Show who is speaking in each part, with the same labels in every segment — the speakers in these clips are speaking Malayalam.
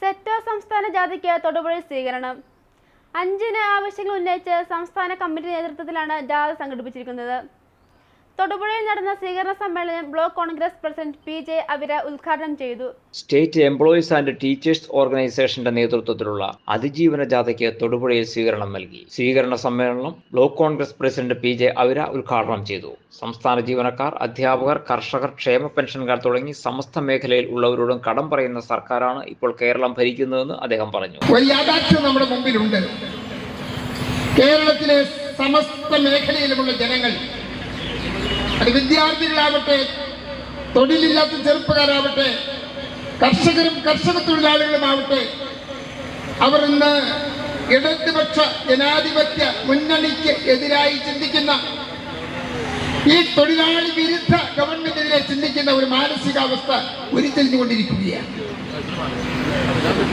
Speaker 1: സെറ്റോ സംസ്ഥാന ജാഥയ്ക്ക് തൊടുപുഴയിൽ സ്വീകരണം. അഞ്ചിന് ആവശ്യങ്ങൾ ഉന്നയിച്ച് സംസ്ഥാന കമ്മിറ്റി നേതൃത്വത്തിലാണ് ജാഥ സംഘടിപ്പിച്ചിരിക്കുന്നത്. തൊടുപുഴയിൽ നടന്ന സ്വീകരണ സമ്മേളനം block Congress president P J Avira ഉദ്ഘാടനം ചെയ്തു.
Speaker 2: സ്റ്റേറ്റ് എംപ്ലോയീസ് ആൻഡ് ടീച്ചേഴ്സ് ഓർഗനൈസേഷന്റെ നേതൃത്വത്തിലുള്ള അതിജീവന ജാഥയ്ക്ക് തൊടുപുഴയിൽ സ്വീകരണം നൽകി. സ്വീകരണ സമ്മേളനം block Congress president P J Avira ഉദ്ഘാടനം ചെയ്തു. സംസ്ഥാന ജീവനക്കാർ അധ്യാപകർ കർഷകർ ക്ഷേമ പെൻഷൻകാർ തുടങ്ങി സമസ്ത മേഖലയിൽ ഉള്ളവരോടും കടം പറയുന്ന സർക്കാരാണ് ഇപ്പോൾ കേരളം ഭരിക്കുന്നതെന്ന് അദ്ദേഹം പറഞ്ഞു.
Speaker 3: ഒരു യാഥാർത്ഥ്യം നമ്മുടെ മുമ്പിലുണ്ട്. കേരളത്തിലെ സമസ്ത മേഖലയിലുമുള്ള ജനങ്ങൾ അത് വിദ്യാർത്ഥികളാവട്ടെ തൊഴിലില്ലാത്ത ചെറുപ്പക്കാരാവട്ടെ കർഷകരും കർഷക തൊഴിലാളികളുമാവട്ടെ അവർ ഇന്ന് ഇടതുപക്ഷ ജനാധിപത്യ മുന്നണിക്ക് എതിരായി ചിന്തിക്കുന്ന ഈ തൊഴിലാളി വിരുദ്ധ ഗവൺമെന്റിനെ ചിന്തിക്കുന്ന ഒരു മാനസികാവസ്ഥ ഉരുത്തിരിഞ്ഞുകൊണ്ടിരിക്കുകയാണ്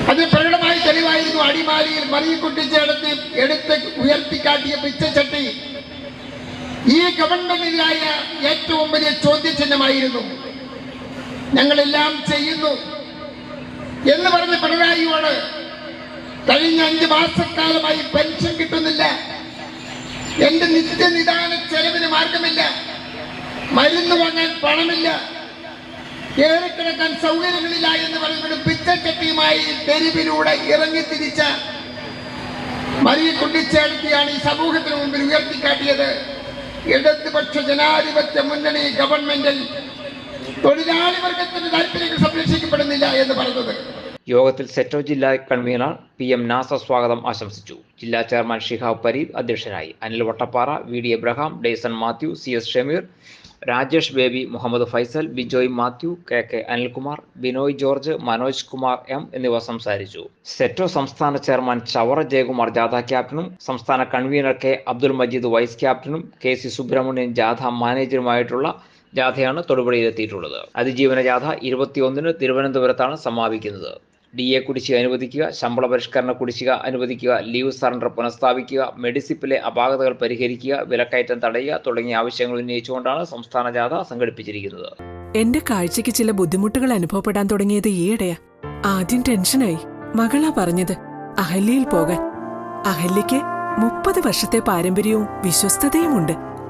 Speaker 3: അത് പ്രകടമായി തെളിവായിരുന്നു അടിമാലിയിൽ മറിയക്കുട്ടിച്ചെടുത്ത് എടുത്ത് ഉയർത്തിക്കാട്ടിയ പിച്ചച്ചട്ട ഗവൺമെന്റിനായ ഏറ്റവും വലിയ ചോദ്യചിഹ്നമായിരുന്നു. ഞങ്ങളെല്ലാം ചെയ്യുന്നു. എന്ന് പറഞ്ഞ പിണറായിയോട് കഴിഞ്ഞ അഞ്ച് മാസക്കാലമായി പെൻഷൻ കിട്ടുന്നില്ല. എന്റെ നിത്യനിദാന ചെലവിന് മാർഗമില്ല. മരുന്ന് വാങ്ങാൻ പണമില്ല. കയറിക്കിടക്കാൻ സൗകര്യങ്ങളില്ല എന്ന് പറയുന്നത് പിച്ചച്ചട്ടിയുമായി തെരുവിലൂടെ ഇറങ്ങി തിരിച്ച മറിയ കുട്ടിച്ചേർത്തിയാണ് ഈ സമൂഹത്തിന് മുമ്പിൽ ഉയർത്തിക്കാട്ടിയത്. ഇടതുപക്ഷ ജനാധിപത്യ മുന്നണി ഗവൺമെന്റിൽ തൊഴിലാളി വർഗത്തിന്റെ താല്പര്യങ്ങൾ സംരക്ഷിക്കപ്പെടുന്നില്ല എന്ന് പറഞ്ഞത്.
Speaker 2: യോഗത്തിൽ സെറ്റോ ജില്ലാ കൺവീനർ പി എം നാസർ സ്വാഗതം ആശംസിച്ചു. ജില്ലാ ചെയർമാൻ ഷിഹാബ് പരീദ് അധ്യക്ഷനായി. Anil Vattappara V D Abraham Deson Mathew C S Shameer Rajesh Baby Muhammad Faisal Bijoy Mathew K K Anilkumar Binoy George Manoj Kumar M എന്നിവർ സംസാരിച്ചു. സെറ്റോ സംസ്ഥാന ചെയർമാൻ ചവറ ജയകുമാർ ജാഥ ക്യാപ്റ്റനും സംസ്ഥാന convener K Abdul Majeed vice ക്യാപ്റ്റനും കെ സി സുബ്രഹ്മണ്യൻ ജാഥ മാനേജറുമായിട്ടുള്ള ജാഥയാണ് തൊടുപുഴയിലെത്തിയിട്ടുള്ളത്. അതിജീവന ജാഥ ഇരുപത്തിയൊന്നിന് തിരുവനന്തപുരത്താണ് സമാപിക്കുന്നത്. ഡി എ കുടിശ്ശിക അനുവദിക്കുക ശമ്പള പരിഷ്കരണ കുടിശ്ശിക അനുവദിക്കുക ലീവ് സറണ്ടർ പുനഃസ്ഥാപിക്കുക മെഡിസിപ്പിലെ അപാകതകൾ പരിഹരിക്കുക വിലക്കയറ്റം തടയുക തുടങ്ങിയ ആവശ്യങ്ങൾ ഉന്നയിച്ചുകൊണ്ടാണ് സംസ്ഥാന ജാഥ സംഘടിപ്പിച്ചിരിക്കുന്നത്.
Speaker 4: എന്റെ കാഴ്ചയ്ക്ക് ചില ബുദ്ധിമുട്ടുകൾ അനുഭവപ്പെടാൻ തുടങ്ങിയത് ഈയിടെയാ. ആദ്യം ടെൻഷനായി. മകളാ പറഞ്ഞത് അഹല്യയിൽ പോകാൻ. അഹല്യയ്ക്ക് മുപ്പത് വർഷത്തെ പാരമ്പര്യവും വിശ്വസ്തതയുമുണ്ട്.